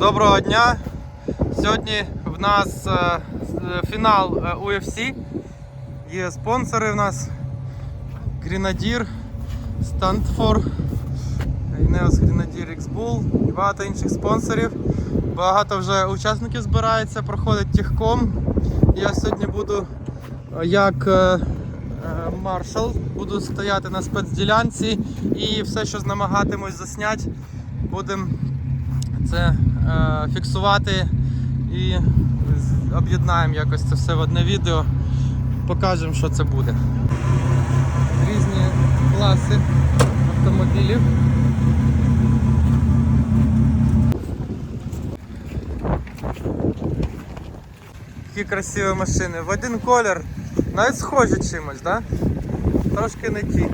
Доброго дня! Сьогодні в нас е, е, фінал е, UFC. Є спонсори в нас Гренадір, Стантфор, Інеос Гренадір X-Bull і багато інших спонсорів. Багато вже учасників збирається, проходить тихком. Я сьогодні буду е, як е, е, маршал, буду стояти на спецділянці і все, що намагатимусь засняти, будемо це е, фіксувати і об'єднаємо якось це все в одне відео. Покажемо, що це буде. Різні класи автомобілів. Такі красиві машини. В один колір. Навіть схожі чимось. Да? Трошки не ті.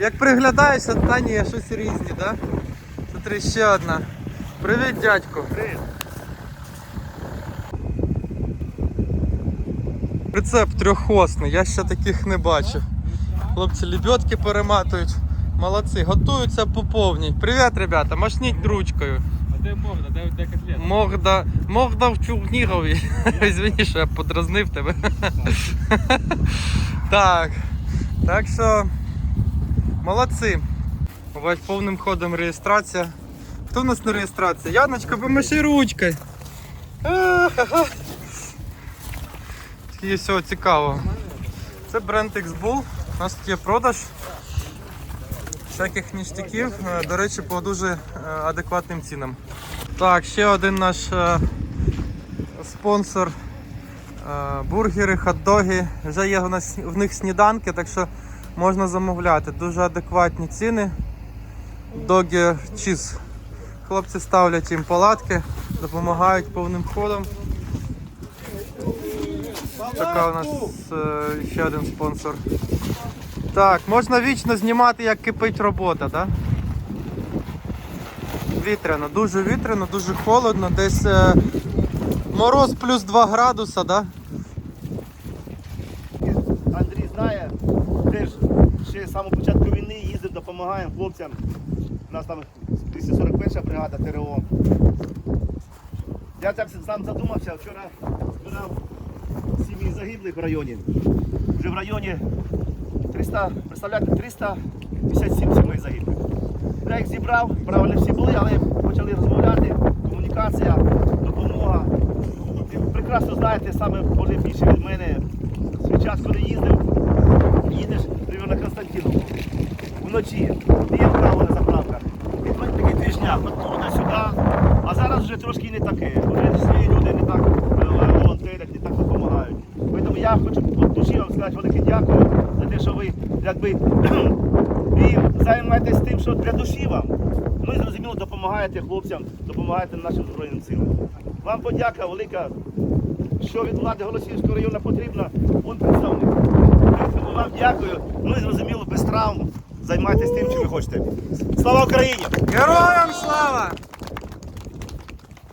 Як приглядаєшся, та ні, щось різні? Да? Смотри, ще одна. Привіт, дядько. Привіт. Прицеп трьохосний, я ще таких не бачив. Хлопці лебедки перематують. Молодці, готуються по повній. Привіт, ребята, машніть ручкою. А де морда? Де, де котлет? Морда, морда в Чурнігові. Извини, що я подразнив тебе. так. Так що молодці. Бач, повним ходом реєстрація. Хто в нас на реєстрації? Яночка, помаши ручкою. Є всього цікавого. Це бренд X-Bull. У нас тут є продаж всяких ніштяків, е, до речі, по дуже е, адекватним цінам. Так, ще один наш е, спонсор. Бургери, хот-доги. Вже є в них сніданки, так що можна замовляти. Дуже адекватні ціни. Догі чіз. Хлопці ставлять їм палатки, допомагають повним ходом. Така нас е, ще один спонсор. Так, можна вічно знімати, як кипить робота, так? Да? Вітряно, дуже вітряно, дуже холодно, десь е, мороз плюс 2 градуса, да? Андрій знає, теж ще з самого початку війни їздив, допомагаємо хлопцям. У нас там 241 бригада ТРО. Я так сам задумався, вчора збирав сім'ї загиблих в районі. Вже в районі 300, представляєте, 357 сімей загиблих. Я їх зібрав, правильно всі були, але почали розмовляти, комунікація, допомога. І прекрасно знаєте, саме може більше від мене свій час, коли їздив, їдеш наприклад, на Константиновку. Вночі є кава на такий двіжняк, туди-сюди. А зараз вже трошки не таке. Вже свої люди не так е, волонтерять, не так допомагають. Тому я хочу душі вам сказати велике дякую за те, що ви якби займаєтесь тим, що для душі вам. І зрозуміло, допомагаєте хлопцям, допомагаєте нашим Збройним силам. Вам подяка велика, що від влади Голосівського району потрібно, он представник. Вам дякую. Ну і зрозуміло, без травм. Займайтесь тим, чим ви хочете. Слава Україні! Героям слава!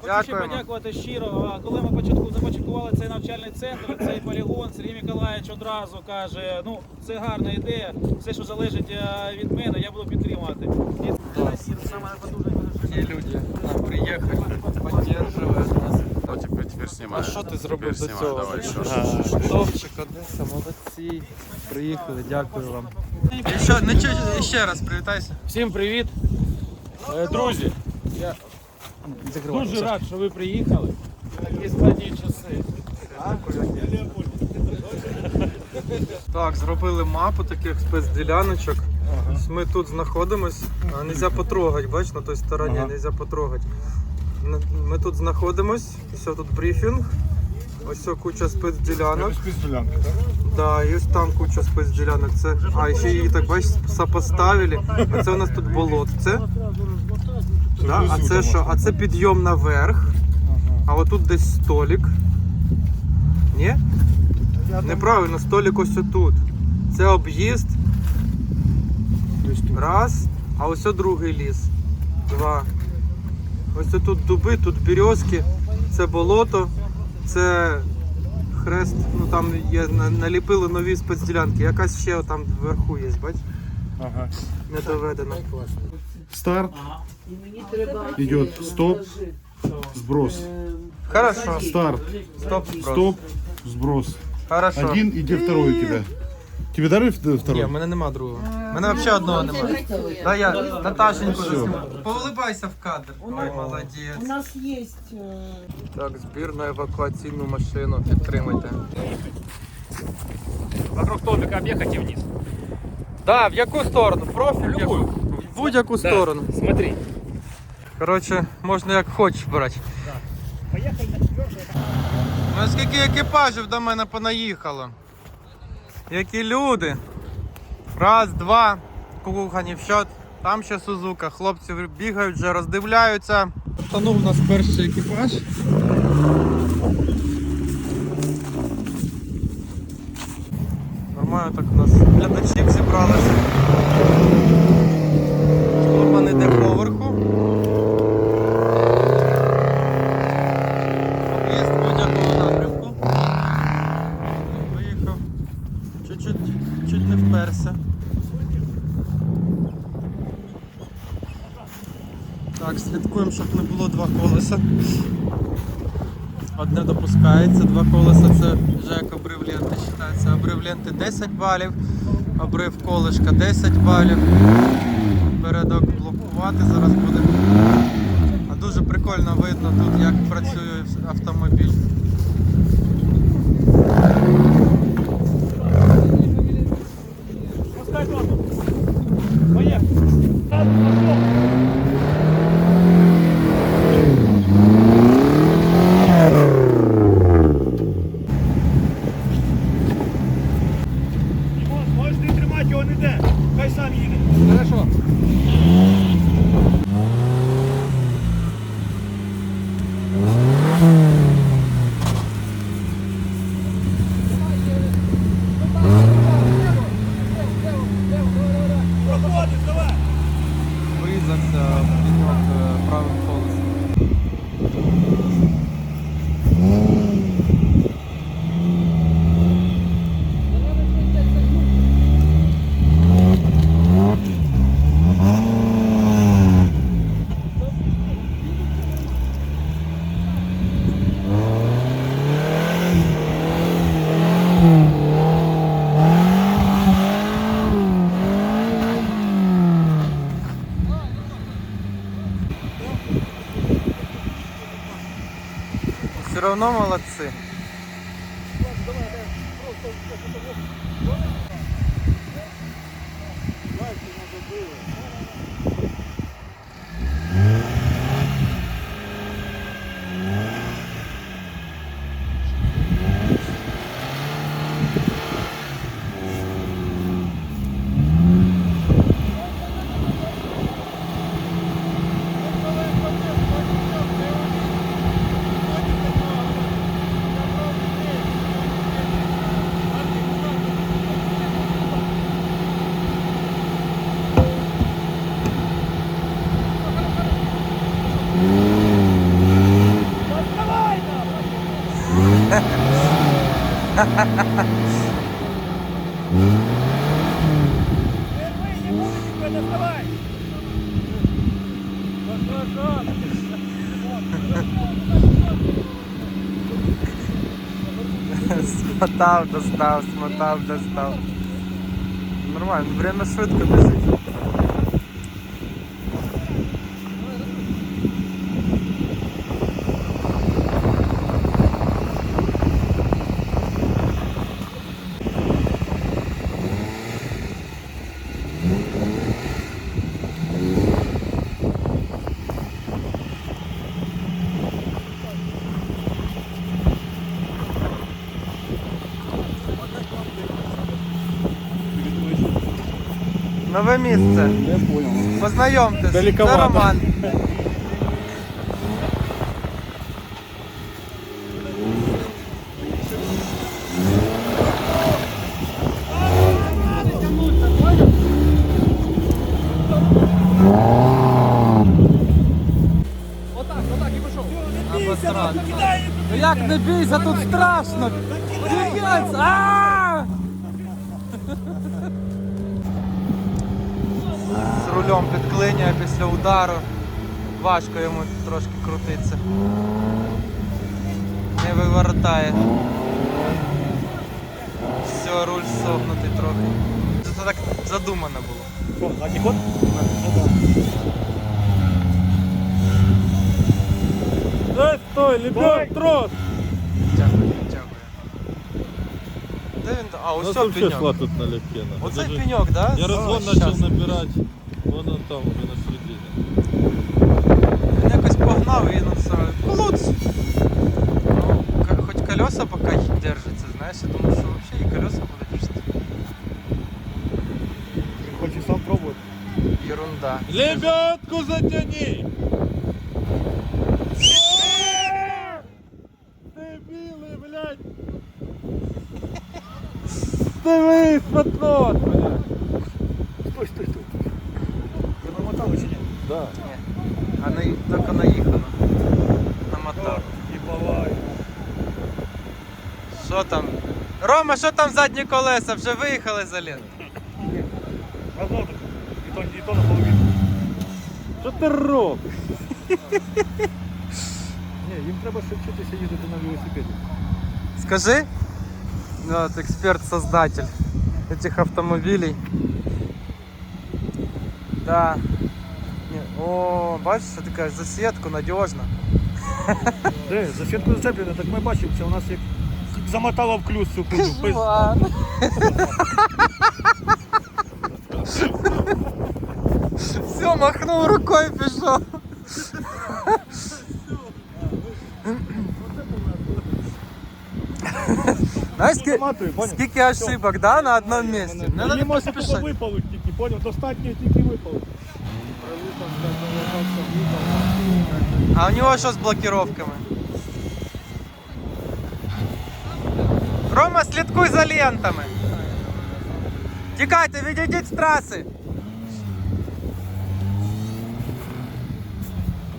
Хочу ще Дякуємо. подякувати щиро. А Коли ми початку започаткували цей навчальний центр, цей полігон, Сергій Миколаївич одразу каже, ну це гарна ідея, все, що залежить е, від мене, я буду підтримувати. І це саме Є люди нам приїхали, підтримують нас. Ну, теперь, теперь снимаю. А що ти зробив до цього? давай, що, що, що. Топчик, Одеса, молодці. Приїхали, дякую вам. Що, не чу- ще раз привітайся. Всім привіт. Е, Друзі, я дуже рад, що ви приїхали. Такі складні часи. Так, зробили мапу таких спецділяночок. Ось Ми тут знаходимось, а нельзя потрогати, бач, на той стороні нельзя потрогати. Ми тут знаходимось, все тут брифінг. Ось все куча спецділянок. Спецділянки, так? Да, і ось там куча спецділянок. Це, а, ще її так бачиш, сопоставили. А це у нас тут болото. Це, да, а це що? А це підйом наверх. А отут десь столик. Ні? Неправильно, столик ось тут. Це об'їзд. Раз. А ось другий ліс. Два. Ось тут дуби, тут березки, це болото, це хрест, ну там є, наліпили нові спецділянки. Якась ще там вверху є, бач? Ага. Не доведена. Старт. Идет стоп. сброс. Хорошо. Старт, Стоп, сброс. стоп, сброс. Хорошо. Один, и второй у тебя? Тебе дары в- Ні, второй? в мене нема другого. У мене взагалі одного немає. Да, я Наташеньку засніму. Поулибайся в кадр. Ой, молодець. У нас есть э, Так, збір на евакуаційну машину. Підтримайте. Вокруг столбика объехать и вниз. Да, в яку сторону? В профіль? В яку? В будь-яку сторону. Смотри. Коротше, можна як хочеш брати. Ну скільки екіпажів до мене понаїхало? Які люди. Раз, два. Кукухані в счет. Там ще Сузука. Хлопці бігають вже, роздивляються. Станув у нас перший екіпаж. Нормально так у нас глядачів зібралося. Колеса. Одне допускається, два колеса це вже як обрив ленти вважається. Обрив ленти 10 балів, обрив колешка 10 балів. Передок блокувати зараз буде. А дуже прикольно видно тут, як працює автомобіль. Поехали. Дімон, можеш ти тримати його не де. Хай сам їде. Хорошо. Проходиш, давай. Врізався в піньок е, правим колесом. Все равно молодцы. Смотав, достав, смотав, достав. Нормально, время швидко біжить. Нове місце. Я понял. Познайомтесь, це Далековато. Роман. Отак, отак і пішов. Обосрат. Ну як не бійся, тут страшно. удару. важко йому трошки крутиться. Не вивертає. Все, руль согнутий трохи. Це так задумано було. Що, задній ход? Дай, стой, лебед, трос! Дякую, дякую. Де він? А, ось цей пеньок. тут налегке. Оцей пеньок, да? Я О, разгон щас. начал набирать. Вон он там, уже на середине. Він якось погнав і ну все. Колодц. Ну, к- хоч колеса поки держаться, знаєш, я думаю, що взагалі і колеса будуть держати. Хочеш сам пробувати. Ерунда. Лебедку затяни! Дебилы, блядь! Дивись, патрон, блядь! Стой, стой, стой. Ви промотали чи ні? Да. Ні. А на, тільки наїхано. На мотор. І бавай. Що там? Рома, що там задні колеса? Вже виїхали за лент. Одно так. І то, і то наполовину. Що ти робиш? Ні, їм треба ще вчитися їздити на велосипеді. Скажи, вот, эксперт-создатель этих автомобилей. Да. Не, О, бачиш, що ти кажеш, засідку надіжно. Де, за щітку зацеплено, так ми бачимо, це у нас як замотало в клюз цю куду. Пиз- Ладно. Все, махнув рукою пішов. Знаєш, ски- Заматує, поняв? скільки ошибок, да, на одному місці? Не Її надо можна поспішати. тупо випалить тільки, поняв? Достатньо тільки випалить. А у нього що з блокировками? Рома, слідкуй за лентами. Тікайте, відійдіть з траси.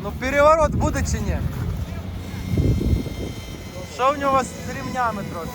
Ну переворот буде чи ні? Що у нього з ремнями трохи?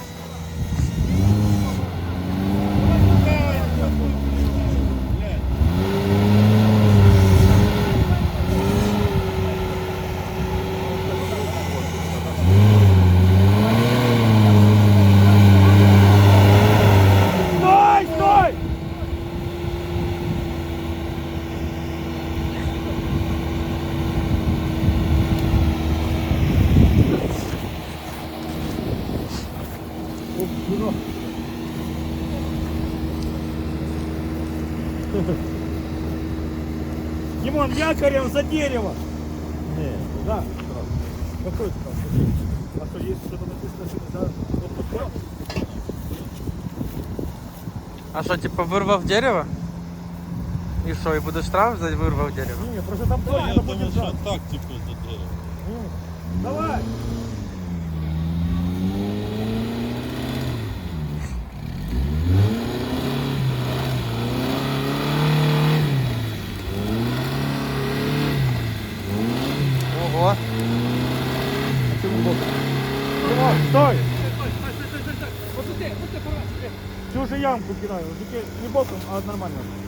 Якорем за дерево! Не. Да. Какой там? А что, есть что-то написано, что? Вот такое? А що, типа вирвав дерево? І що, і буде штраф за вирвав дерево? Не, просто там Да, тоже надо будет что так, типа, кидаю, не боком, а нормально.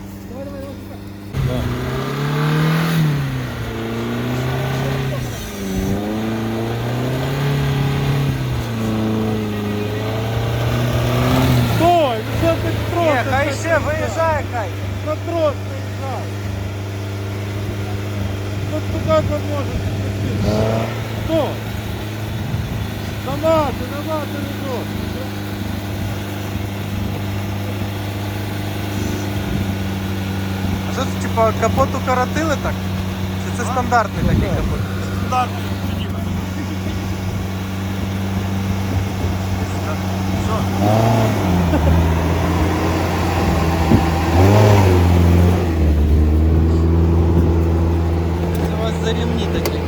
Типа, капот укоротили так? Чи це стандартний такий капот? Стандартный. Це у вас за ремні такі.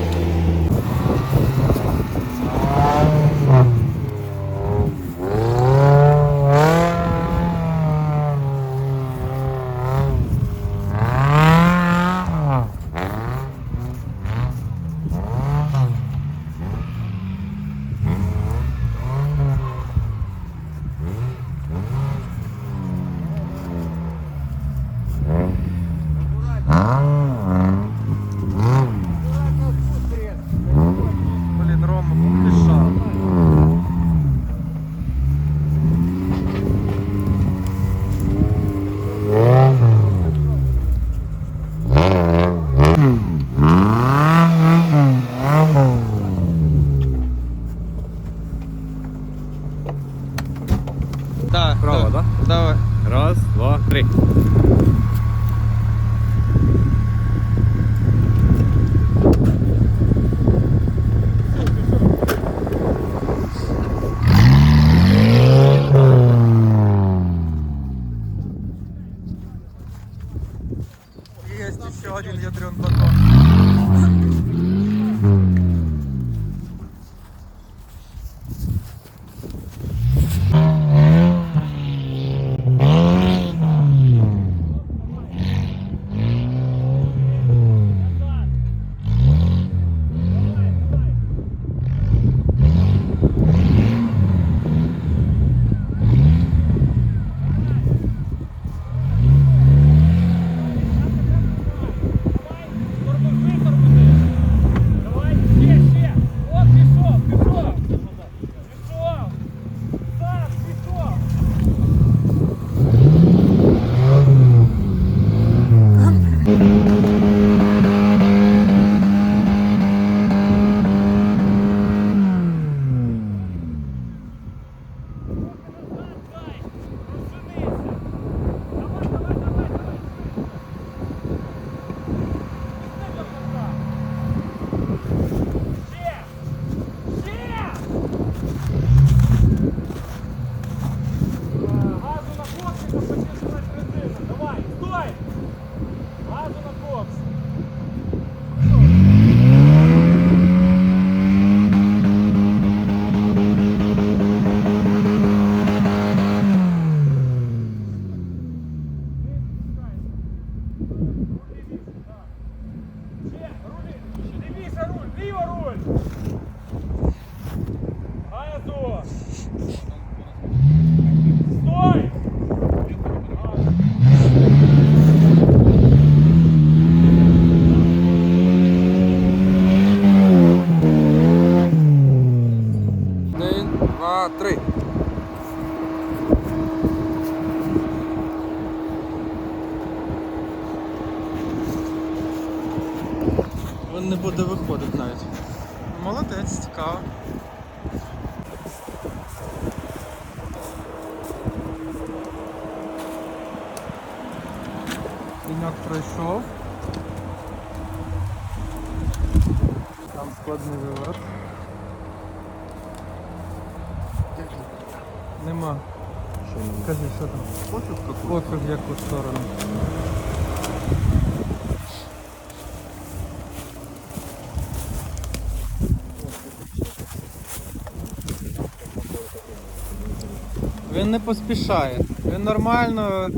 Він не поспішає, він нормально,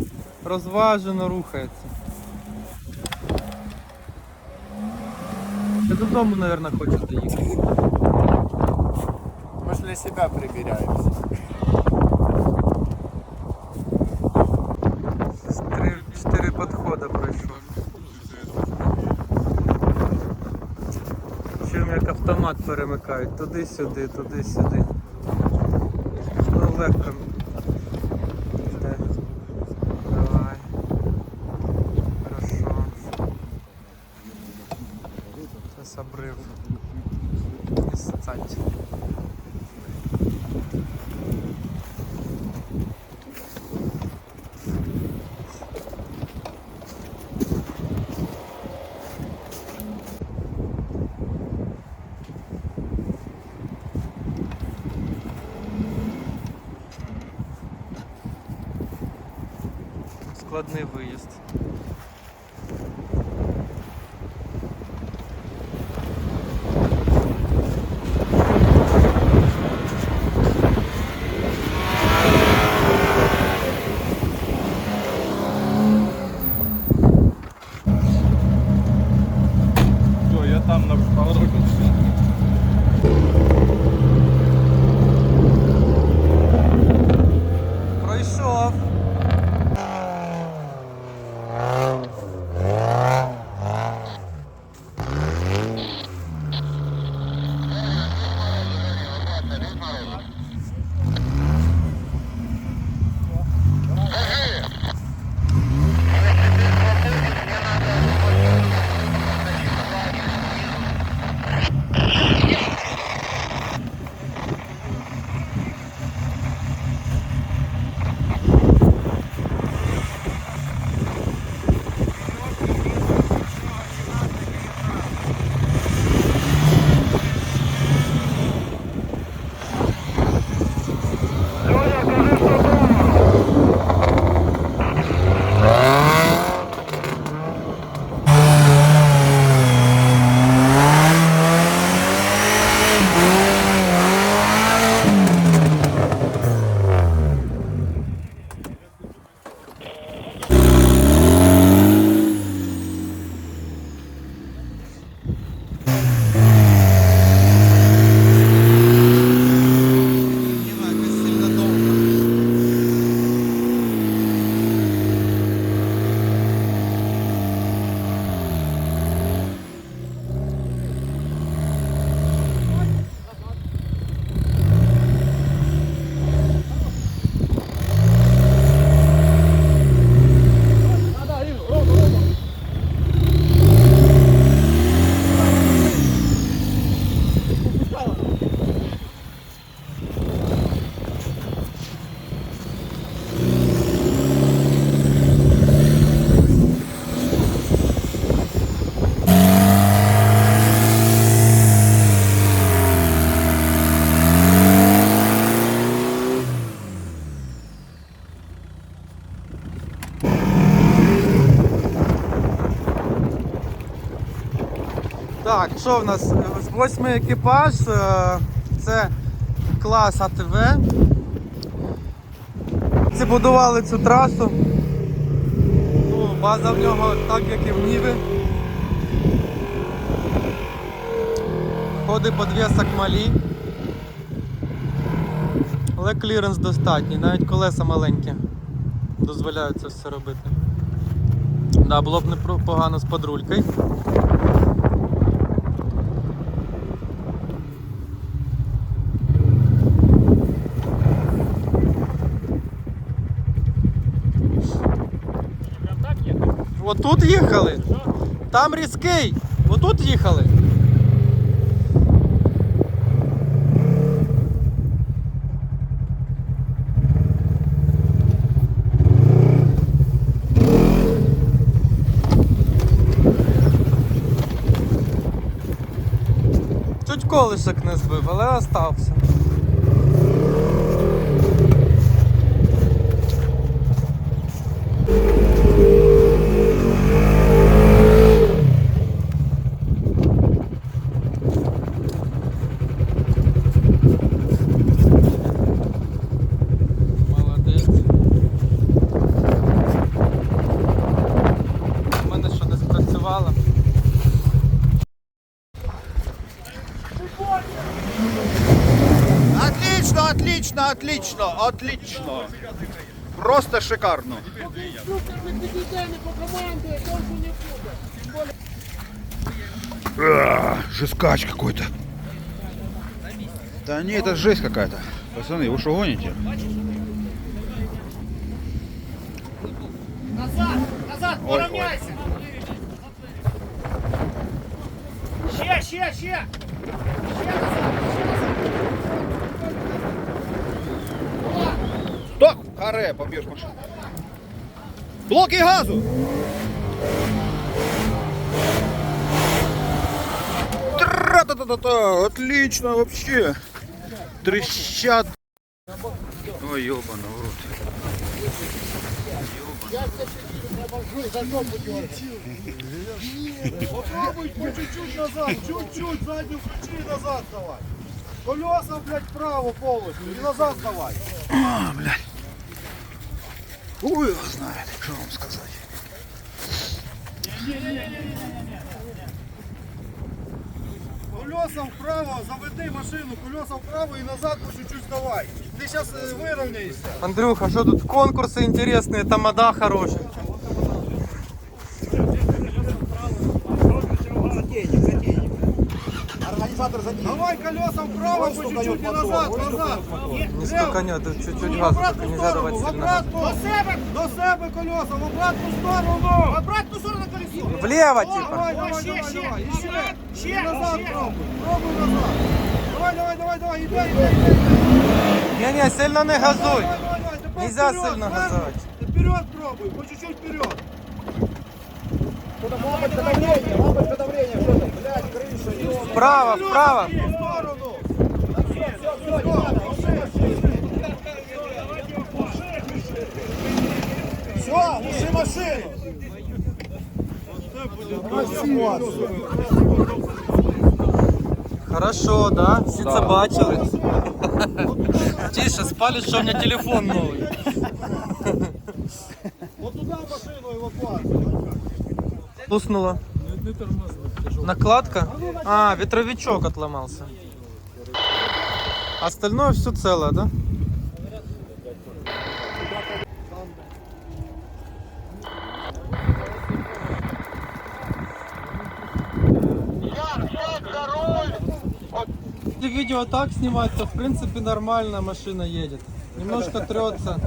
розважено рухається. Я додому, мабуть, хочу доїхати. Ми ж для себе прибираємося. Чотири підходи пройшов. Чим як автомат перемикають, туди-сюди, туди-сюди. Ну, легко. одне виїзд. Що в нас? Восьмий екіпаж. е, Це клас АТВ. Ці будували цю трасу. Ну, база в нього так, як і в Ніві. Ходи подвісок малі. Але кліренс достатній, навіть колеса маленькі. Дозволяють це все робити. Да, було б непогано з подрулькою. Отут їхали. Там різкий. Отут їхали. Чуть колишок не збив, але остався. Отлично, отлично. Просто шикарно. А, Жескач какой-то. Да не, это жесть какая-то. Пацаны, вы что гоните? Назад, назад, поравняйся. Ще, ще, ще Так, харе, побьешь машину. Блоки газу! Тра-та-та-та-та, отлично вообще. Трещат. Ой, ёбана в рот. Попробуй по чуть-чуть назад, чуть-чуть заднюю ключи и назад давай. Колеса, блядь, вправо полностью и назад давай. А, блядь. Ой, его знает, что вам сказать. Колеса вправо, заведи машину, колеса вправо и назад по чуть-чуть давай. Ты сейчас выровняешься. Андрюха, что тут конкурсы интересные, тамада хороші. Давай колеса вправо по чуть-чуть и назад, назад. Не столько нет, тут чуть-чуть газу, В только обратну нельзя давать сторону, в сильно. газу. обратну. До себе, до себе колеса, в обратну сторону. В обратну сторону колесо. Влево, типа. Давай, давай, давай, давай, еще. Ще, назад пробуй, пробуй назад. Давай, давай, давай, давай, іди, іди, іди. Не-не, сильно не газуй. Давай, давай, давай, тепер Нельзя вперед, сильно вперед. газовать. Вперед пробуй, по чуть-чуть вперед. Вправо, вправо. Все, лучше машины. Хорошо, да? Все да. Тише, спали, что у меня телефон новый. Вот туда машину эвакуацию. Пуснуло. Не, не. Накладка? А, ветровичок отломался. Остальное все целое, да? Видео так снимать, то в принципе нормально машина едет. Немножко трется.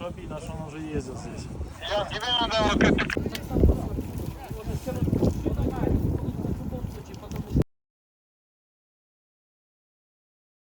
Обидно, что он уже ездил здесь.